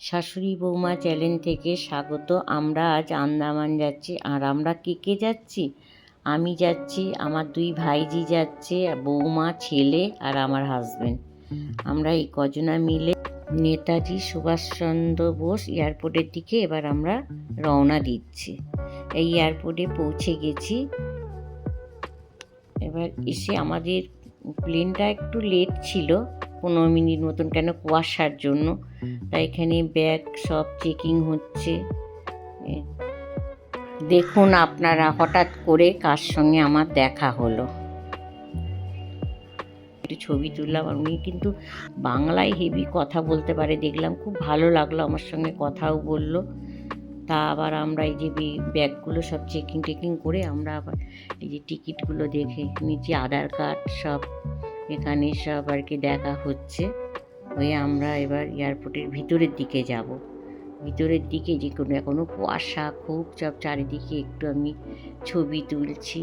শাশুড়ি বৌমা চ্যানেল থেকে স্বাগত। আমরা আজ আন্দামান যাচ্ছি। আর আমরা কে কে যাচ্ছি? আমি যাচ্ছি, আমার দুই ভাইজি যাচ্ছে, বৌমা, ছেলে আর আমার হাজব্যান্ড আমরা এই কজনা মিলে নেতাজি সুভাষচন্দ্র বোস এয়ারপোর্টের দিকে এবার আমরা রওনা দিচ্ছি। এই এয়ারপোর্টে পৌঁছে গেছি। এবার এসে আমাদের প্লেনটা একটু লেট ছিল, পনেরো মিনিট মতন কেন কুয়াশার জন্য। এখানে ব্যাগ, সব চেকিং হচ্ছে। দেখুন আপনারা হঠাৎ করে কার সঙ্গে আমার দেখা হলো। একটু ছবি তুললাম আর উনি কিন্তু বাংলায় হেভি কথা বলতে পারে, দেখলাম খুব ভালো লাগল আমার সঙ্গে কথাও বলল। তা আবার আমরা এই যে ব্যাগগুলো সব চেকিং টেকিং করে আমরা আবার এই যে টিকিটগুলো দেখে নিচে আধার কার্ড সব এখানে সব আর কি দেখা হচ্ছে। হয়ে আমরা এবার এয়ারপোর্টের ভিতরের দিকে যাব। ভিতরের দিকে যে কোনো এখনও কুয়াশা, খুব সব চারিদিকে একটু আমি ছবি তুলছি।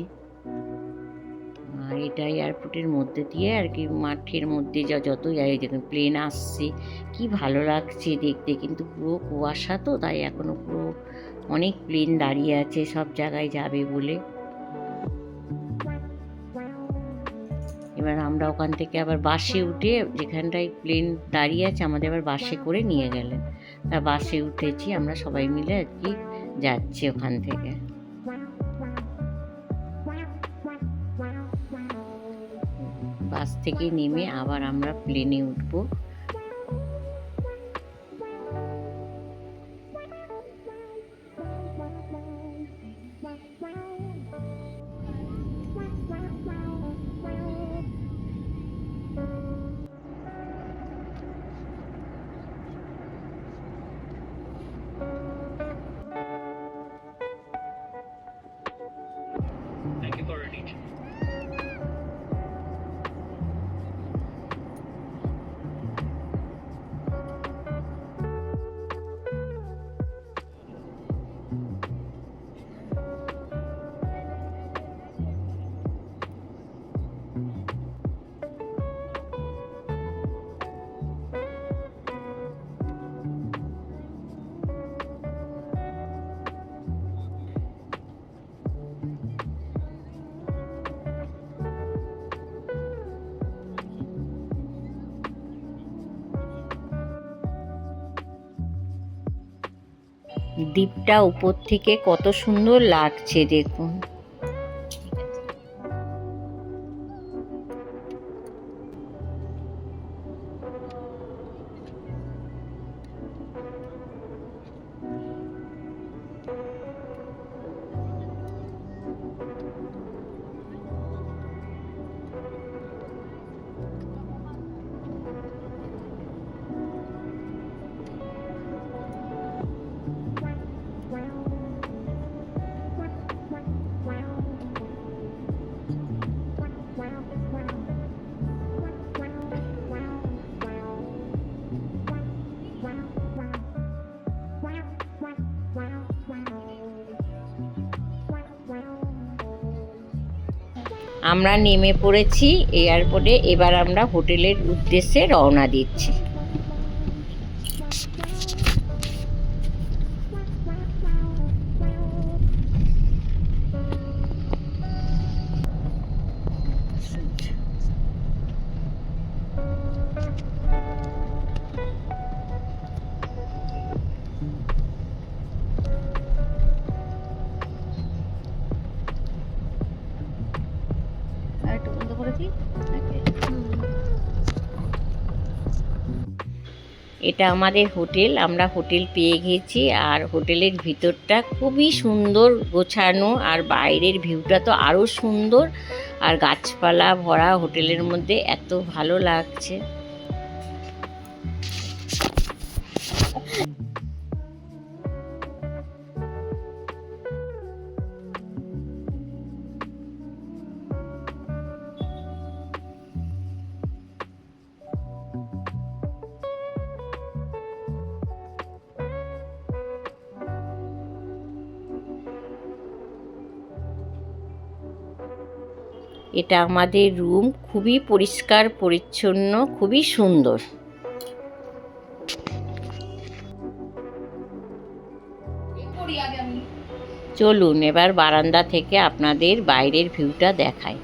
আর এটা এয়ারপোর্টের মধ্যে দিয়ে আর কি মাঠের মধ্যে যা যত দেখুন প্লেন আসছে, কি ভালো লাগছে দেখতে। কিন্তু পুরো কুয়াশা তো, তাই এখনও পুরো অনেক প্লেন দাঁড়িয়ে আছে, সব জায়গায় যাবে বলে। এবার আমরা ওখান থেকে আবার বাসে উঠে যেখানটায় প্লেন দাঁড়িয়ে আছে, আমাদের আবার বাসে করে নিয়ে গেলেন তা বাসে উঠেছি, আমরা সবাই মিলে আর কি যাচ্ছি ওখান থেকে। বাস থেকে নেমে আবার আমরা প্লেনে উঠবো। দ্বীপটা উপর থেকে কত সুন্দর লাগছে দেখুন। আমরা নেমে পড়েছি এয়ারপোর্টে এবার আমরা হোটেলের উদ্দেশ্যে রওনা দিচ্ছি। এটা আমাদের হোটেল, আমরা হোটেল পেয়ে গেছি আর হোটেলের ভিতরটা খুবই সুন্দর গোছানো আর বাইরের ভিউটা তো আরও সুন্দর আর গাছপালা ভরা হোটেলের মধ্যে এত ভালো লাগছে। এটা আমাদের রুম খুবই পরিষ্কার, পরিচ্ছন্ন, খুবই সুন্দর। চলুন, এবার বারান্দা থেকে আপনাদের বাইরের ভিউটা দেখায়